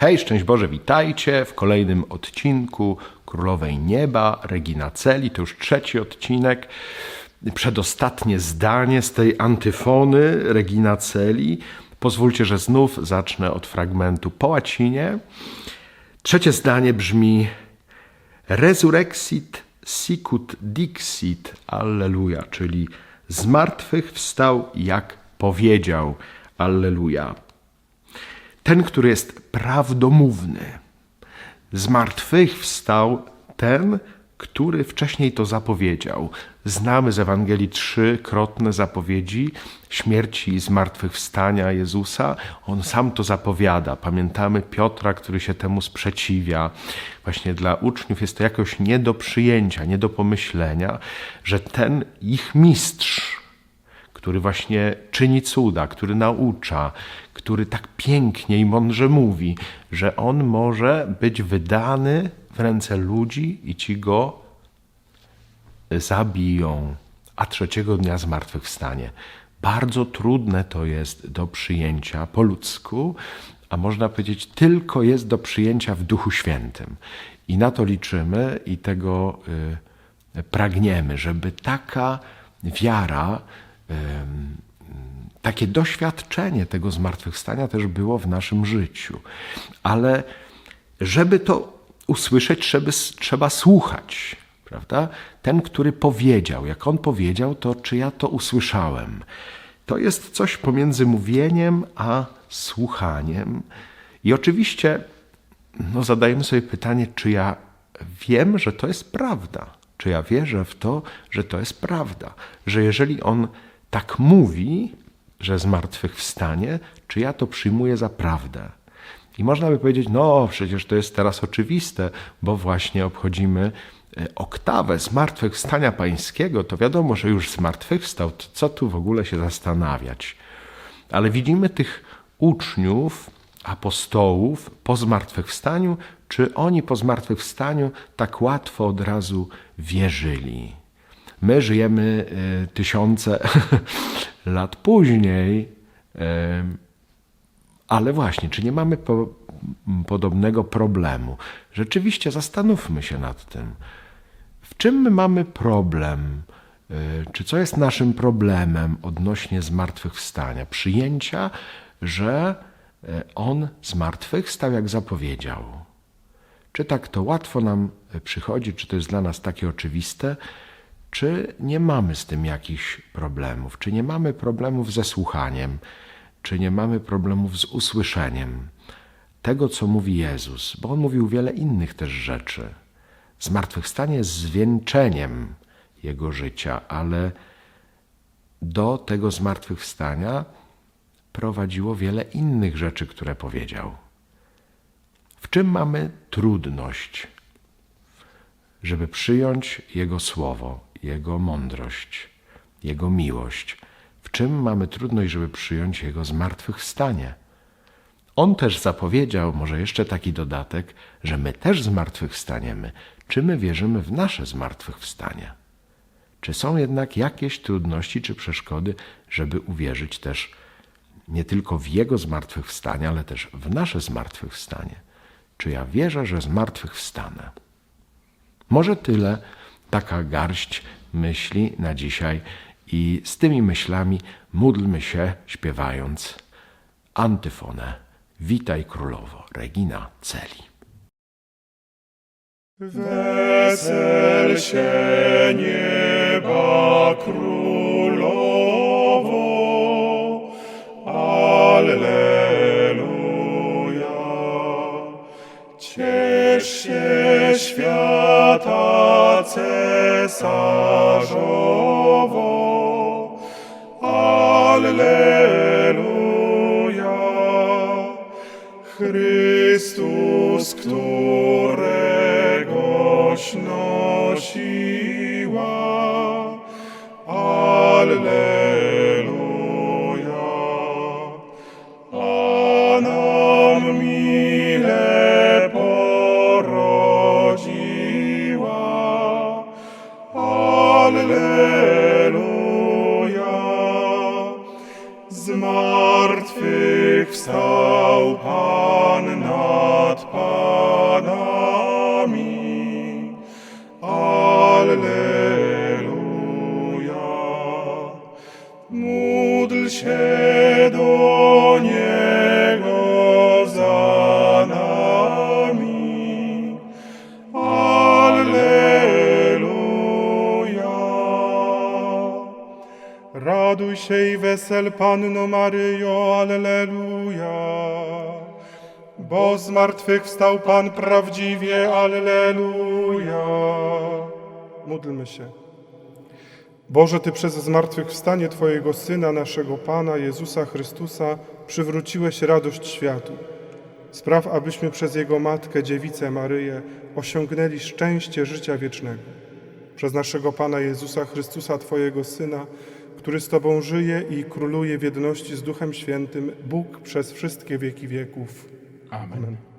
Hej, szczęść Boże, witajcie w kolejnym odcinku Królowej Nieba, Regina Celi. To już trzeci odcinek, przedostatnie zdanie z tej antyfony Regina Celi. Pozwólcie, że znów zacznę od fragmentu po łacinie. Trzecie zdanie brzmi Resurrexit sicut dixit, Alleluja, czyli z martwych wstał jak powiedział, Alleluja. Ten, który jest prawdomówny. Z martwych wstał ten, który wcześniej to zapowiedział. Znamy z Ewangelii trzykrotne zapowiedzi śmierci i zmartwychwstania Jezusa. On sam to zapowiada. Pamiętamy Piotra, który się temu sprzeciwia. Właśnie dla uczniów jest to jakoś nie do przyjęcia, nie do pomyślenia, że ten ich mistrz, który właśnie czyni cuda, który naucza, który tak pięknie i mądrze mówi, że on może być wydany w ręce ludzi i ci go zabiją, a trzeciego dnia zmartwychwstanie. Bardzo trudne to jest do przyjęcia po ludzku, a można powiedzieć, tylko jest do przyjęcia w Duchu Świętym. I na to liczymy i tego y, pragniemy, żeby taka wiara, y, takie doświadczenie tego zmartwychwstania też było w naszym życiu. Ale żeby to usłyszeć, trzeba, trzeba słuchać. Prawda? Ten, który powiedział, jak on powiedział, to czy ja to usłyszałem? To jest coś pomiędzy mówieniem a słuchaniem. I oczywiście no, zadajemy sobie pytanie, czy ja wiem, że to jest prawda? Czy ja wierzę w to, że to jest prawda? Że jeżeli on tak mówi, że zmartwychwstanie, czy ja to przyjmuję za prawdę? I można by powiedzieć, no przecież to jest teraz oczywiste, bo właśnie obchodzimy oktawę zmartwychwstania pańskiego, to wiadomo, że już zmartwychwstał, to co tu w ogóle się zastanawiać? Ale widzimy tych uczniów, apostołów po zmartwychwstaniu, czy oni po zmartwychwstaniu tak łatwo od razu wierzyli. My żyjemy y, tysiące lat później, ale właśnie, czy nie mamy po, podobnego problemu? Rzeczywiście zastanówmy się nad tym. W czym my mamy problem? Y, czy co jest naszym problemem odnośnie zmartwychwstania? Przyjęcia, że y, On zmartwychwstał, jak zapowiedział. Czy tak to łatwo nam przychodzi, czy to jest dla nas takie oczywiste, czy nie mamy z tym jakichś problemów? Czy nie mamy problemów ze słuchaniem? Czy nie mamy problemów z usłyszeniem tego, co mówi Jezus? Bo On mówił wiele innych też rzeczy. Zmartwychwstanie jest zwieńczeniem Jego życia, ale do tego zmartwychwstania prowadziło wiele innych rzeczy, które powiedział. W czym mamy trudność, żeby przyjąć Jego słowo, Jego mądrość, Jego miłość? W czym mamy trudność, żeby przyjąć Jego zmartwychwstanie? On też zapowiedział, może jeszcze taki dodatek, że my też zmartwychwstaniemy. Czy my wierzymy w nasze zmartwychwstanie? Czy są jednak jakieś trudności czy przeszkody, żeby uwierzyć też nie tylko w Jego zmartwychwstanie, ale też w nasze zmartwychwstanie? Czy ja wierzę, że zmartwychwstanę? Może tyle, taka garść myśli na dzisiaj i z tymi myślami módlmy się śpiewając antyfonę Witaj Królowo, Regina Celi. Wesel się nieba królowo, cesarzowo, Alleluja. Chrystus, któregoś Się do Niego za nami. Alleluja. Raduj się i wesel Panno Maryjo, Alleluja. Bo z martwych wstał Pan prawdziwie, Alleluja. Módlmy się. Boże, Ty przez zmartwychwstanie Twojego Syna, naszego Pana Jezusa Chrystusa, przywróciłeś radość światu. Spraw, abyśmy przez Jego Matkę, Dziewicę Maryję, osiągnęli szczęście życia wiecznego. Przez naszego Pana Jezusa Chrystusa, Twojego Syna, który z Tobą żyje i króluje w jedności z Duchem Świętym, Bóg przez wszystkie wieki wieków. Amen. Amen.